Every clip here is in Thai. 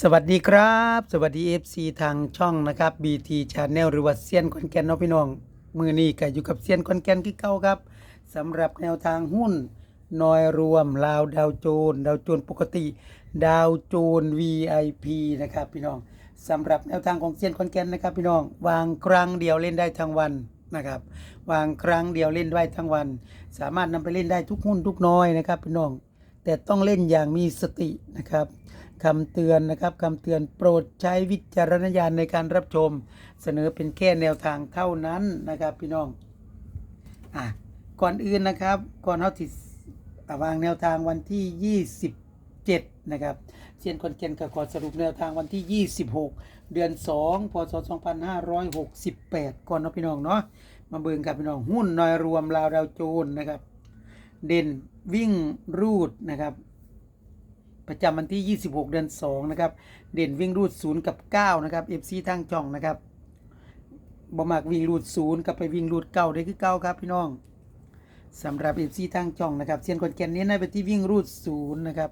สวัสดีครับ สวัสดี FC ทางช่องนะครับ BT Channel หรือว่าเซียนคอนแกนเนาะพี่น้อง มือนี้ก็อยู่กับเซียนคอนแกนที่เก่าครับสำหรับแนวทางหุ้นนอยรวมลาวดาวโจน ดาวโจนปกติ ดาวโจน VIP นะครับพี่น้องสำหรับแนวทางของเซียนคอนแกนนะครับพี่น้อง วางครั้งเดียวเล่นได้ทั้งวันนะครับ วางครั้งเดียวเล่นได้ทั้งวัน สามารถนำไปเล่นได้ทุกหุ้นทุกน้อยนะครับพี่น้อง แต่ต้องเล่นอย่างมีสตินะครับ คำเตือนนะครับคำเตือนโปรดใช้วิจารณญาณในการรับชม เสนอเป็นแค่แนวทางเท่านั้นนะครับพี่น้องอะก่อนอื่นนะครับก่อนเขาติดวางแนวทางวันที่ 27 นะครับเซียนคนเกนก็ขอสรุปแนวทางวันที่ 26 เดือน 2 พศ 2568 ก่อนเนาะพี่น้องเนาะมาเบิ่งกับพี่น้องหุ้นนอยรวมลาวดาวโจนนะครับ เด่นวิ่งรูดนะครับ ประจำวันที่ 26 เดือน 2 นะครับ เด่นวิ่งรูด 0 กับ 9 นะครับ FC ทางจ่องนะครับบ่มักวิ่งรูด 0 กับไปวิ่งรูดเก้าได้คือเก้าครับพี่น้องสำหรับ FC ทางจ่องนะครับเซียนคนแก่นเน้นให้ไปที่วิ่งรูด 0 นะครับ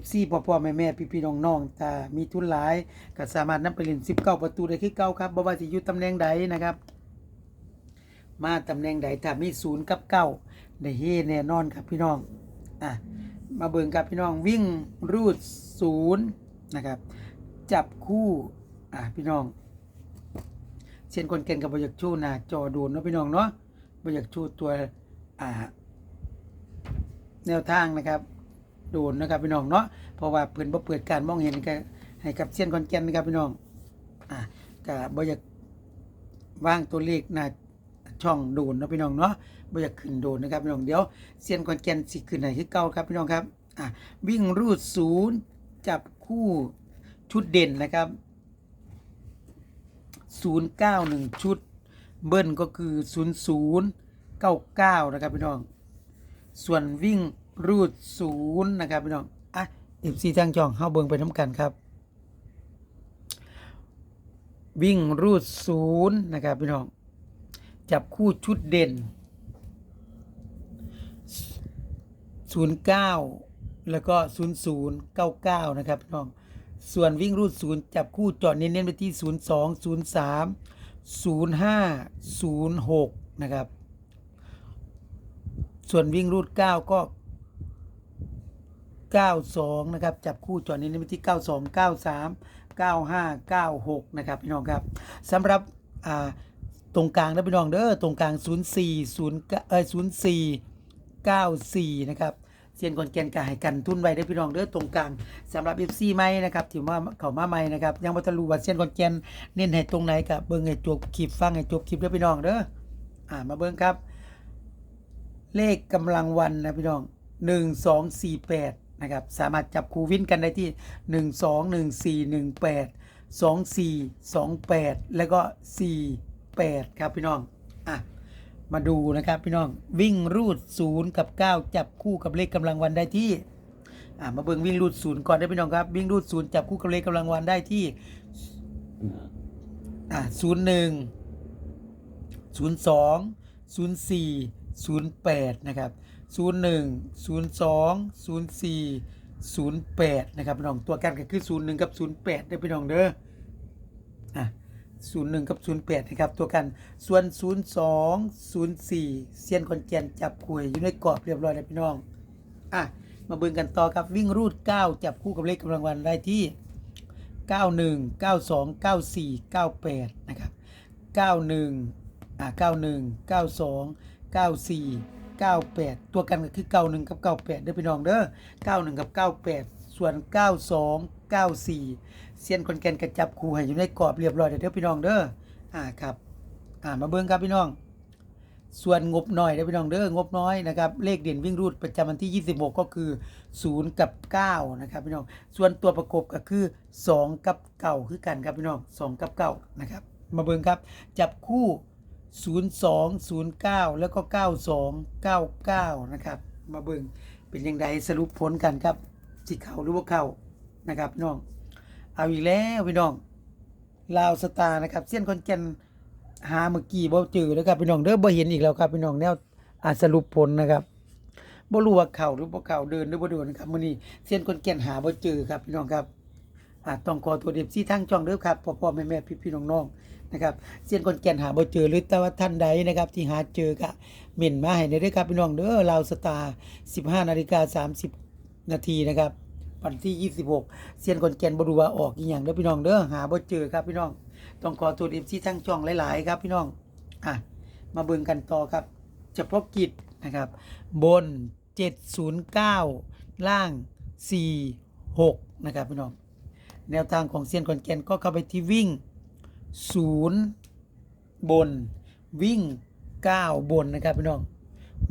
FC พ่อพ่อแม่แม่พี่พี่น้องน้องถ้ามีทุนหลายก็สามารถนำไปเล่น19 ประตูได้คือเก้าครับบ่ว่าสิอยู่ตำแหน่งใดนะครับ มาตำแหน่งใดถ้ามี 0 กับ 9 ได้เฮแน่นอนครับพี่น้องอะ มาเบิ่งกับพี่น้องวิ่งรูดศูนย์นะครับ จับคู่อะพี่น้องเช่นคนเก่งกับบอยากชูน้าจอโดูเนาะพี่น้องเนาะบอยากชูตัวอ่าแนวทางนะครับโดนนะครับพี่น้องเนาะเพราะว่าเพิ่นบ่เปิดการมองเห็นก็ให้กับเซียนคอนแกนนะครับพี่น้องอะก็บ่อยากวางตัวเลขหน้า ช่องโดนนะพี่น้องเนาะบ่อยากขึ้นโดนนะครับพี่น้องเดี๋ยวเซียนคอนแกนสิขึ้นให้คือเก่าครับพี่น้องครับอะวิ่งรูดศูนย์จับคู่ชุดเด่นนะครับ091ชุด เบิ้ลก็คือ0099นะครับพี่น้อง ส่วนวิ่งรูดศูนย์นะครับพี่น้องอะเอฟซีทางจองเข้าเบิงไปน้ำกันครับวิ่งรูดศูนย์นะครับพี่น้อง จับคู่ชุดเด่น 09 แล้วก็ 0099 นะครับพี่น้อง ส่วนวิ่งรูดศูนย์จับคู่จอดเน้นๆไปที่ 02 03 05 06 นะครับ ส่วนวิ่งรูด 9 ก็ 92 นะครับ จับคู่จอดเน้นๆไปที่ 92 93 95 96 นะครับพี่น้องครับสำหรับอ่า ตรงกลางนะพี่น้องเด้อตรงกลาง 04 0เอ้ย04 94 นะครับเซียนกอนแกนกาให้กันทุนไว้ได้พี่น้องเด้อตรงกลางสำหรับ FC ใหม่นะครับที่มาเขามาใหม่นะครับยังบ่ทันรู้ว่าเซียนกอนแกนเน้นให้ตรงไหนกับเบิ่งให้จบคลิปฟังให้จบคลิปเด้อพี่น้องเด้ออ่ามาเบิ่งครับ เลขกำลังวันนะพี่น้อง1248นะครับสามารถจับคูวินกันได้ที่ 121418 2428 แล้วก็ 8 ครับพี่น้อง อะ มาดูนะครับพี่น้องวิ่งรูด 0 กับ 9 จับคู่กับเลขกำลังวันได้ที่ อะมาเบิ่งวิ่งรูด 0 ก่อนได้พี่น้องครับ วิ่งรูด 0 จับคู่กับเลขกำลังวันได้ที่ อะ01ศูนย์สองศูนย์สี่ศูนย์แปดนะครับศูนย์หนึ่งศูนย์สองศูนย์สี่ศูนย์แปดนะครับพี่น้องตัวกันก็คือศูนย์หนึ่งกับศูนย์แปดได้พี่น้องเด้ออะ ศูนย์หนึ่งกับศูนย์แปดนะครับ ตัวกันส่วนศูนย์สองศูนย์สี่เซียนคอนแกนจับคุยอยู่ในกรอบเรียบร้อยแล้วพี่น้อง อะ มาเบิ่งกันต่อครับวิ่งรูด 9 จับคู่กับเลขกำลังวันได้ที่ 91 92 94 98 นะครับ 91 อ่า91 92 94 98 ตัวกันก็คือ 91 กับ 98เด้อพี่น้องเด้อ91 กับ 98 ส่วน 92 94เซียนคนแกนกระจับคู่ให้อยู่ในกรอบเรียบร้อยเด้อพี่น้องเด้ออ่าครับอ่ามาเบิ่งครับพี่น้อง ส่วนงบน้อยนะพี่น้องเด้องบน้อยนะครับเลขเด่นวิ่งรูดประจำวันที่ 26 ก็คือ 0 กับ 9 นะครับพี่น้อง ส่วนตัวประกบก็คือ 2 กับ9คือกันครับพี่น้อง 2 กับ9นะครับมาเบิ่งครับจับคู่ 02 09 แล้วก็ 92 99 นะครับ มาเบิ่งเป็นยังไงสรุปผลกันครับสิเข้าหรือว่าเข้า นะครับพี่น้อง เอาอีกแล้วพี่น้องลาวสตาร์นะครับเส้นคอนแกนหาเมื่อกี้บ่เจอแล้วครับพี่น้องเด้อบ่เห็นอีกแล้วครับพี่น้องแนวอ่าสรุปผลนะครับบ่รู้ว่าเข้าหรือบ่เข้าเดินหรือบ่เดินครับมื้อนี้เส้นคอนแกนหาบ่เจอครับพี่น้องครับอ่าต้องขอตัวเดฟซี่ทั้งช่องเด้อครับพ่อพ่อแม่แม่พี่พี่น้องน้องนะครับเซียนคนแก่นหาบ่เจอหรือแต่ว่าท่านใดนะครับ ที่หาเจอก็เม่นมาให้ได้เด้อครับพี่น้องเด้อลาวสตาร์15นาฬิกา30นาทีนะครับ วันที่ 26เซียนคนแก่นบ่รู้ว่าออกอีหยังเด้อพี่น้องเด้อหาบ่เจอครับพี่น้องต้องขอตัวเดฟซีทั้งช่องหลาย ๆ ครับพี่น้องอะมาเบิ่งกันต่อครับเฉพาะกิจนะครับ บน 709 ล่าง 46 นะครับพี่น้องแนวทางของเซียนคอนแกนก็เข้าไปที่วิ่ง 0 บน วิ่ง 9 บนนะครับพี่น้อง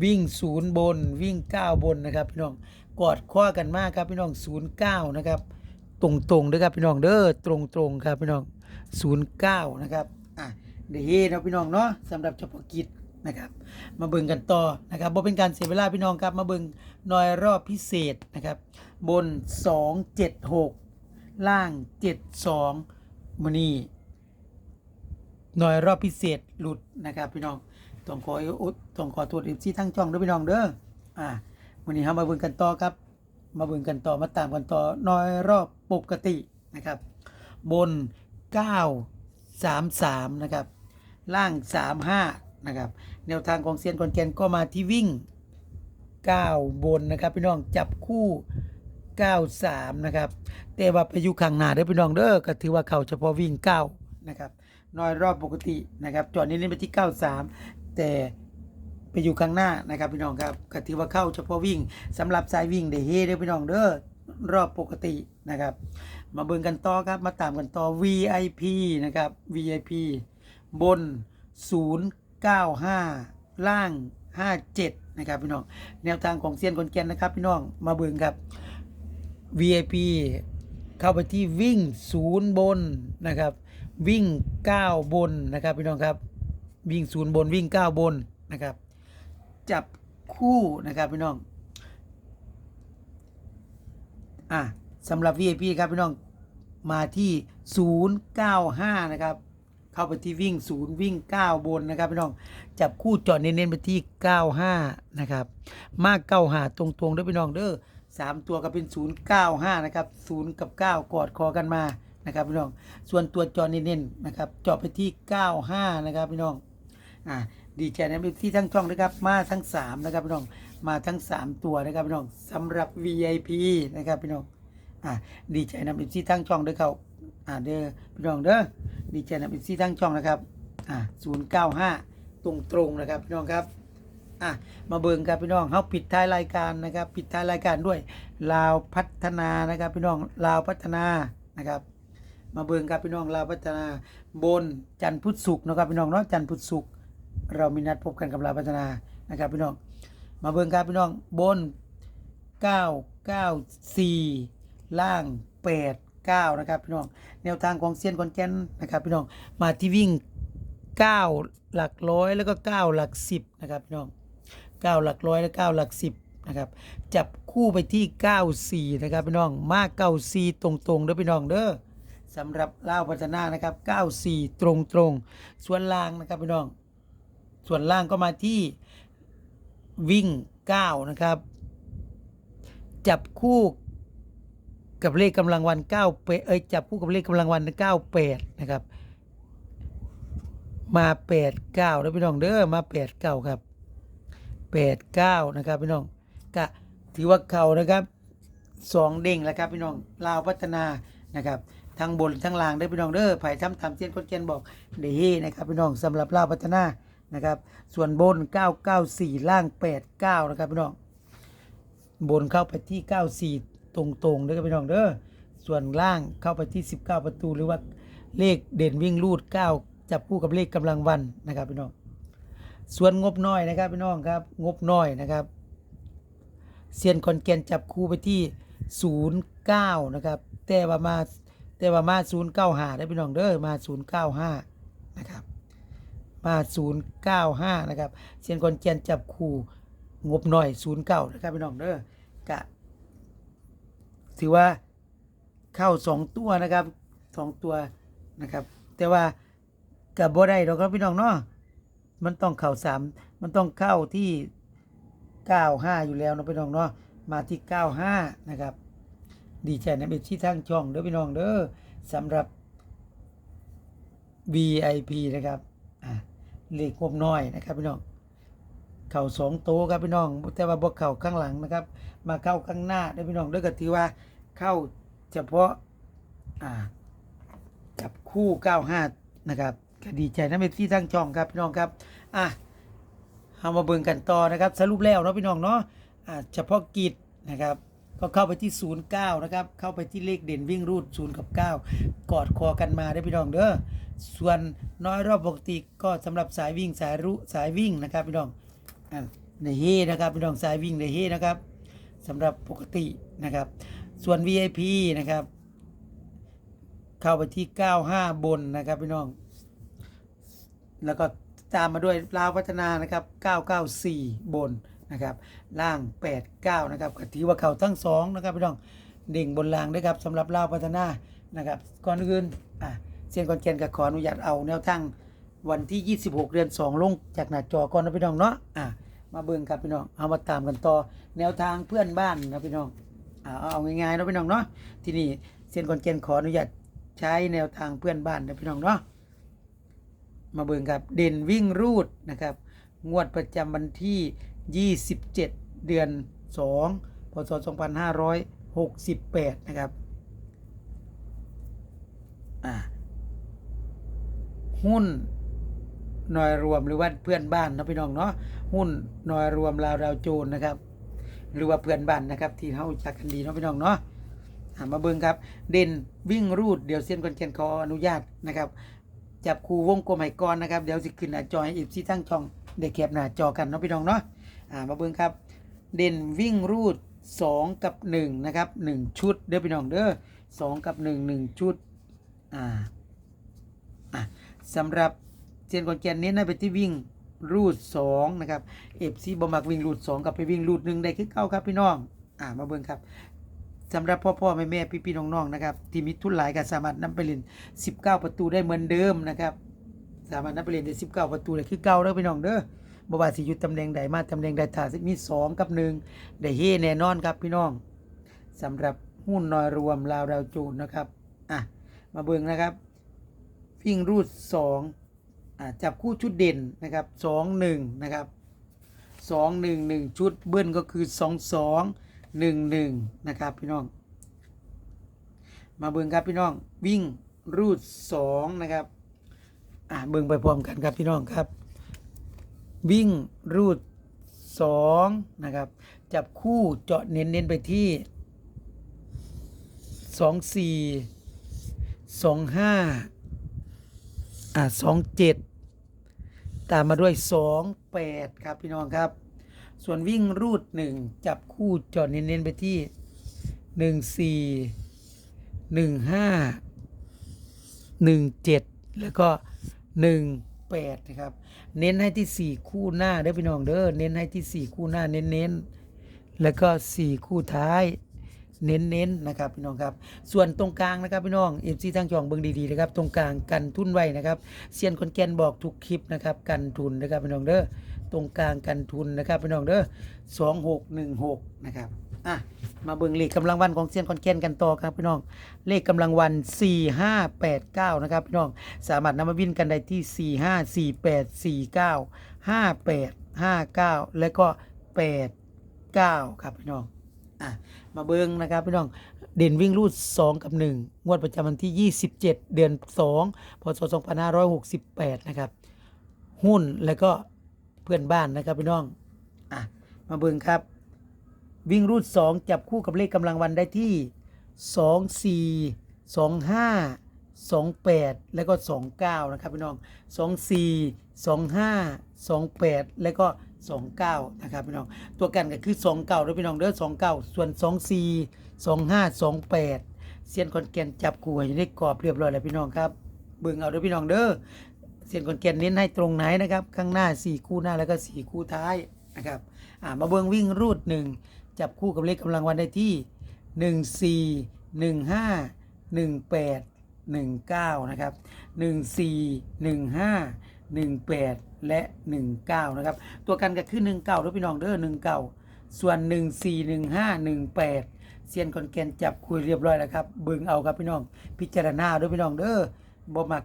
วิ่ง 0 บน วิ่ง 9 บนนะครับพี่น้อง กอดข้อกันมากครับพี่น้อง09นะครับ ตรงๆด้วยครับพี่น้องเด้อตรงๆครับพี่น้อง09นะครับอะเดี๋ยวเฮเนาะพี่น้องเนาะสำหรับเฉพาะกิจนะครับมาเบิ่งกันต่อนะครับบ่เป็นการเสียเวลาพี่น้องครับ มาเบิ่งหน่อยรอบพิเศษนะครับ บน 276 ล่าง 72มื้อนี้หน่อยรอบพิเศษหลุดนะครับพี่น้องต้องขออุดต้องขอโทษ FC ทั้งช่องด้วยพี่น้องเด้ออ่า มื้อนี้เฮามาเบิ่งกันต่อครับ มาเบิ่งกันต่อมาตามกันต่อน่อยรอบปกตินะครับ บน 933 นะครับ ล่าง 35 นะครับ แนวทางของเซียนคอนแกนก็มาที่วิ่ง 9 บนนะครับพี่น้องจับคู่ 93 นะครับ แต่ว่าไปอยู่ข้างหน้าเด้อพี่น้องเด้อก็ถือว่าเขาเฉพาะวิ่ง 9 นะครับน้อยรอบปกตินะครับจอดนี้เล่นไปที่ 93 แต่ ไปอยู่ข้างหน้านะครับพี่น้องครับก็ถือว่าเข้าเฉพาะวิ่งสำหรับสายวิ่งเดเฮเด้อพี่น้องเด้อรอบปกตินะครับ มาเบิ่งกันต่อครับมาตามกันต่อ VIP นะครับ VIP บน 095 ล่าง 57 นะครับพี่น้อง แนวทางของเซียนคนแกนนะครับพี่น้องมาเบิ่งครับ VIP เข้าไปที่วิ่ง 0 บนนะครับ วิ่ง 9 บนนะครับพี่น้องครับ วิ่ง 0 บนวิ่ง 9 บนนะครับ จับคู่นะครับพี่น้อง อะสำหรับ VIP ครับพี่น้องมาที่ 095 นะครับ เข้าไปที่วิ่ง 0 วิ่ง 9 บนนะครับพี่น้อง จับคู่จอดเน้นๆไปที่ 95 นะครับ มากเก้าหาตรงๆด้วยพี่น้องเด้อสามตัวก็เป็น 095 นะครับ 0 กับ 9 กอดคอกันมานะครับพี่น้อง ส่วนตัวจอเน้นๆนะครับจาะไปที่ 95 นะครับพี่น้อง อ่า ดีใจนะที่ทั้งช่องนะครับมาทั้ง3นะครับพี่น้องมาทั้ง3ตัวนะครับพี่น้องสำหรับ VIP นะครับพี่น้องอ่าดีใจนะที่ทั้งช่องด้วยเขาอ่าเด้อพี่น้องเด้อดีใจนะที่ทั้งช่องนะครับอ่า095ตรงตรงนะครับพี่น้องครับอะมาเบิ่งครับพี่น้องเฮาปิดท้ายรายการนะครับ ปิดท้ายรายการด้วยลาวพัฒนานะครับพี่น้องลาวพัฒนานะครับมาเบิ่งครับพี่น้องลาวพัฒนาบนจันทร์พุธศุกร์นะครับพี่น้องเนาะจันทร์พุธศุกร์ เรามีนัดพบกันกับลาพัฒนานะครับพี่น้อง มาเบิ่งครับพี่น้องบน 994 ล่าง 89 นะครับพี่น้อง แนวทางของเซียนคอนแกนนะครับพี่น้อง มาที่วิ่ง 9 หลักร้อยแล้วก็ 9 หลัก 10 นะครับพี่น้อง 9 หลักร้อยและ9หลัก 10 นะครับ จับคู่ไปที่ 94 นะครับพี่น้อง มาก94 ตรงๆเด้อพี่น้องเด้อสำหรับเล่าพัฒนานะครับ 94 ตรงๆ ส่วนล่างนะครับพี่น้อง ส่วนล่างก็มาที่วิ่ง 9 นะครับ จับคู่กับเลขกำลังวัน9เปเอ้ยจับคู่กับเลขกำลังวัน98นะครับ มา 89แล้วพี่น้องเด้อมา 89 ครับ 89 นะครับพี่น้องก็ถือว่าเขานะครับสองเด้งแล้วครับพี่น้องลาวพัฒนานะครับทั้งบนทั้งล่างได้พี่น้องเด้อไผ่ทำทำเซียนคนเกียนบอกเดเฮนะครับพี่น้องสำหรับลาวพัฒนา นะครับ ส่วนบน 994 ล่าง 89 นะครับพี่น้อง บนเข้าไปที่ 94 ตรงๆเด้อครับพี่น้องเด้อ ส่วนล่างเข้าไปที่ 19 ประตูหรือว่าเลขเด่นวิ่งรูด 9 จับคู่กับเลขกำลังวันนะครับพี่น้อง ส่วนงบน้อยนะครับพี่น้องครับ งบน้อยนะครับ เซียนคอนแกนจับคู่ไปที่ 09 นะครับ แต่ว่ามาแต่ว่ามา 095 ได้พี่น้องเด้อ มา 095 นะครับ มา095นะครับเซียนคอนแกนจับคู่งบหน้อย09นะครับพี่น้องเด้อกะถือว่าเข้าสองตัวนะครับสองตัวนะครับ แต่ว่ากับบ่ได้ดอกครับพี่น้องเนาะมันต้องเข้าสามมันต้องเข้าที่เก้าห้าอยู่แล้วเนาะพี่น้องเนาะมาที่เก้าห้านะครับ ดีใจนะเอฟซีทางช่องเด้อพี่น้องเด้อสำหรับ VIP นะครับ เลขคมน้อยนะครับพี่น้องเข่าสองโตครับพี่น้อง แต่ว่าบวกเข่าข้างหลังนะครับ มาเข้าข้างหน้าได้พี่น้องด้วยก็ถือว่าเข้าเฉพาะอ่าจับคู่ 95 นะครับก็ดีใจนะเป็นที่ทั้งช่องครับพี่น้องครับอะเอามาเบิ่งกันต่อนะครับ สรุปแล้วเนาะพี่น้องเนาะอ่าเฉพาะกิจนะครับ ก็เข้าไปที่ 09 นะครับ เข้าไปที่เลขเด่นวิ่งรูด 0 กับ 9 กอดคอกันมาได้พี่น้องเด้อ ส่วนน้อยรอบปกติก็สำหรับสายวิ่งสายรุสายวิ่งนะครับพี่น้องอะในเฮนะครับพี่น้องสายวิ่งในเฮนะครับสำหรับปกตินะครับ ส่วน VIP นะครับ เข้าไปที่ 95 บนนะครับพี่น้อง แล้วก็ตามมาด้วยลาวพัฒนานะครับ 994 บน นะครับล่าง 89นะครับก็ถือว่าเข้าทั้งสองนะครับพี่น้องเด่งบนล่างด้วยครับสำหรับลาวพัฒนานะครับก่อนอื่นอะเซียนคอนเกนกับขออนุญาตเอาแนวทางวันที่ 26 เดือน 2 ลงจากหน้าจอก่อนนะพี่น้องเนาะอะมาเบิ่งครับพี่น้องเอามาตามกันต่อแนวทางเพื่อนบ้านนะพี่น้องอ่าเอาเอาง่ายๆนะพี่น้องเนาะที่นี่เซียนคอนเกนขออนุญาตใช้แนวทางเพื่อนบ้านนะพี่น้องเนาะมาเบิ่งครับเด่นวิ่งรูดนะครับงวดประจำวันที่ 27 เดือน 2 พศ 2568 นะครับหุ้นหน่อยรวมหรือว่าเพื่อนบ้านนะพี่น้องเนาะหุ้นหน่อยรวมลาวดาวโจนนะครับ หรือว่าเพื่อนบ้านนะครับ ที่เขาจักกันดีเนาะพี่น้องเนาะมาเบิ่งครับ เด่นวิ่งรูดเดี๋ยวเส้นคอนเกนขออนุญาตนะครับ จับคู่วงกลมไหก่อนนะครับ เดี๋ยวสิขึ้นหน้าจอให้อีฟซีตั้งช่องได้แคปหน้าจอกันเนาะพี่น้องเนาะ อ่ามาเบิ่งครับ เด่นวิ่งรูด 2 กับ 1 นะครับ 1 ชุดเด้อพี่น้องเด้อ2กับ 1 1 ชุดอ่าอะสำหรับเซียนคอนแกนเน้นให้ไปที่วิ่งรูด2นะครับเอฟซีบอมักวิ่งรูด 2 กับไปวิ่งรูด1ได้คือเก้าครับพี่น้องอ่ามาเบิ่งครับสำหรับพ่อพ่อแม่แม่พี่พี่น้องน้องๆนะครับที่มีทุนหลายก็สามารถนำไปเล่น19 ประตูได้เหมือนเดิมนะครับ สามารถนำไปเล่นได้19 ประตูได้คือเก่าเด้อพี่น้องเด้อ บ่ว่าสิอยู่ตำแหน่งใดมาตำแหน่งใดถ้าสิมี2กับ1ได้เฮแน่นอนครับพี่น้องสำหรับหุ้นน้อยรวมลาวดาวจูนนะครับอะมาเบิ่งนะครับวิ่งรูดสองอ่าจับคู่ชุดเด่นนะครับสองหนึ่งนะครับสองหนึ่งหนึ่งชุดเบิ้ลก็คือสองสองหนึ่งหนึ่งนะครับพี่น้อง มาเบิ่งครับพี่น้องวิ่งรูดสองนะครับอ่าเบิ่งไปพร้อมกันครับพี่น้องครับ วิ่งรูดสองนะครับ จับคู่เจาะเน้นเน้นๆไปที่สองสี่สองห้าอ่าสองเจ็ดตามมาด้วยสองแปดครับพี่น้องครับ ส่วนวิ่งรูดหนึ่งจับคู่จอดเน้นๆไปที่หนึ่งสี่หนึ่งห้าหนึ่งเจ็ดแล้วก็ห นึ่งแปดนะครับ เน้นให้ที่สี่คู่หน้าเด้อพี่น้องเด้อ เน้นให้ที่สี่คู่หน้าเน้นๆแล้วก็สี่คู่ท้าย เน้นๆนะครับพี่น้องครับ ส่วนตรงกลางนะครับพี่น้องเอฟซีทางช่องเบิ่งดีๆนะครับ ตรงกลางกันทุนไว้นะครับ เซียนคนแกนบอกทุกคลิปนะครับ กันทุนนะครับพี่น้องเด้อ ตรงกลางกันทุนนะครับพี่น้องเด้อสองหกหนึ่งหกนะครับ อะมาเบิ่งเลขกำลังวันของเซียนคอนแกนกันต่อครับพี่น้อง เลขกำลังวัน 4 5 8 9 นะครับพี่น้องสามารถนำมาวินกันได้ที่ 4 5 4 8 4 9 5 8 5 9 และก็ 8 9 ครับพี่น้องอะมาเบิ้งนะครับพี่น้องเด่นวิ่งรูด 2 กับ 1 งวดประจำวันที่ 27 เดือน 2 พศ 2568 นะครับ หุ้นแล้วก็เพื่อนบ้านนะครับพี่น้องอะมาเบิ้งครับ วิ่งรูด 2 จับคู่กับเลขกำลังวันได้ที่ 2 4 2 5 2 8 แล้วก็ 29 นะครับพี่น้อง 2 4 2 5 2 8 แล้วก็ 29 นะครับพี่น้อง ตัวกันก็คือ 29ด้วยพี่น้องเด้อ29 ส่วน 24 25 28เซียนคอนแกนจับคู่อยู่ในกรอบเรียบร้อยแล้วพี่น้องครับเบิ่งเอาเด้อพี่น้องเด้อเซียนคอนแกนเน้นให้ตรงไหนนะครับ ข้างหน้า 4 คู่หน้าแล้วก็ 4 คู่ท้ายนะครับ อ่ามาเบิ่งวิ่งรูด 1 จับคู่กับเลขกำลังวันได้ที่ 14 15 18 19 นะครับ 14 15 18 และ 19 นะครับ ตัวกันก็คือ19ด้วยพี่น้องเด้อ19 ส่วน 14 15 18 เซียนคอนแกนจับคุยเรียบร้อยแล้วครับเบิ่งเอาครับพี่น้อง พิจารณาด้วยพี่น้องเด้อบ่มัก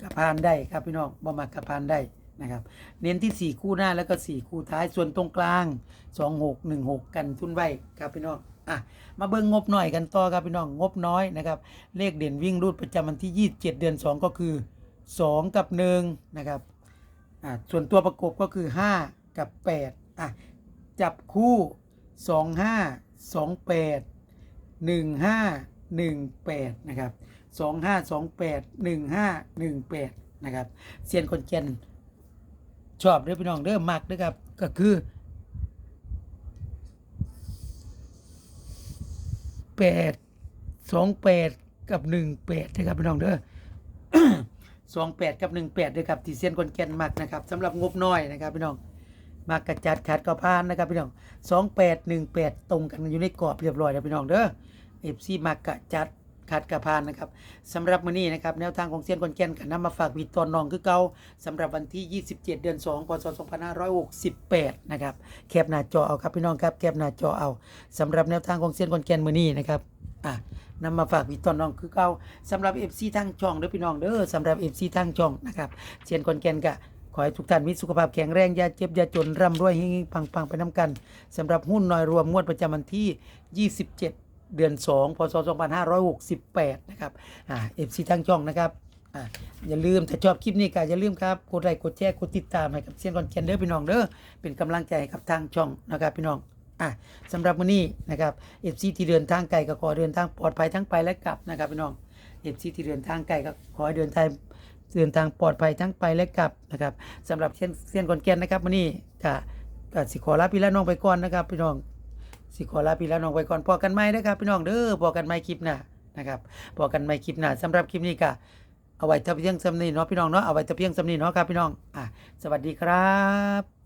กระพานได้ครับพี่น้องบ่มักกระพานได้ นะครับ เน้นที่ 4 คู่หน้าแล้วก็ 4 คู่ท้ายส่วนตรงกลาง 2 6 1 6 กันทุนไว้ครับพี่น้องอะมาเบิ่งงบหน่อยกันต่อครับพี่น้องงบน้อยนะครับเลขเด่นวิ่งรูดประจำวันที่ 27 เดือน 2 ก็คือ 2 กับ1นะครับอะส่วนตัวประกบก็คือ 5 กับ8อะจับคู่ 2 5 2 8 1 5 1 8นะครับ2 5 2 8 1 5 1 8นะครับเซียนคนเจน ชอบเด้อพี่น้องเด้อมักเด้อครับ ก็คือแปดสองแปดกับหนึ่งแปดนะครับพี่น้องเด้อสองแปดกับหนึ่งแปดด้วยครับที่เซียนคนแกนมักนะครับสำหรับงบน้อยนะครับพี่น้องมักกระจัดขัดก็พานนะครับพี่น้องสองแปดหนึ่งแปดตรงกันอยู่ในกรอบเรียบร้อยแล้วพี่น้องเด้อเอฟซีมักกระจัด ขัดกระพานนะครับสำหรับมื้อนี้นะครับแนวทางของเซียนคนแก่นกันนำมาฝากวีตอนน้องคือเก่าสำหรับวันที่ 27 เดือน2พศ2568นะครับแคปหน้าจอเอาครับพี่น้องครับแคปหน้าจอเอาสำหรับแนวทางของเซียนคนแกนมื้อนี้นะครับอะนำมาฝากพี่ตอนน้องคือเก่าสำหรับ FC ทางช่องเด้อพี่น้องเด้อสำหรับ FC ทางช่องนะครับเชียนคนแก่นกะขอให้ทุกท่านมีสุขภาพแข็งแรงอย่าเจ็บอย่าจนร่ำรวยเฮงๆปังๆ ไปน้ำกันสำหรับหุ้นน้อยรวมงวดประจำวันที่ 27 เดือน 2 พศ 2568 นะครับอ่า FC ทางช่องนะครับอ่าอย่าลืมถ้าชอบคลิปนี้ก็อย่าลืมครับกดไลค์กดแชร์กดติดตามให้กับเชียนคอนแกนเด้อพี่น้องเด้อเป็นกำลังใจให้กับทางช่องนะครับพี่น้องอะสำหรับวันนี้นะครับ FC ที่เดินทางไกลก็ขอเดินทางปลอดภัยทั้งไปและกลับนะครับพี่น้อง FC ที่เดินทางไกลก็ขอให้เดินทางเดินทางปลอดภัยทั้งไปและกลับนะครับสำหรับเส้นเส้นคอนแกนนะครับวันนี้ก็ก็สิขอลาพี่และน้องไปก่อนนะครับพี่น้อง สิขอลาพี่แล้วน้องไปก่อนพอกันไหมนะครับพี่น้องเด้อพอกันไหมคลิปหน้านะครับพอกันไหมคลิปหน้าสำหรับคลิปนี้ก็เอาไว้ทะเพียงสำนีเนาะพี่น้องเนาะเอาไว้ทะเพียงสำนีเนาะครับพี่น้องอะสวัสดีครับ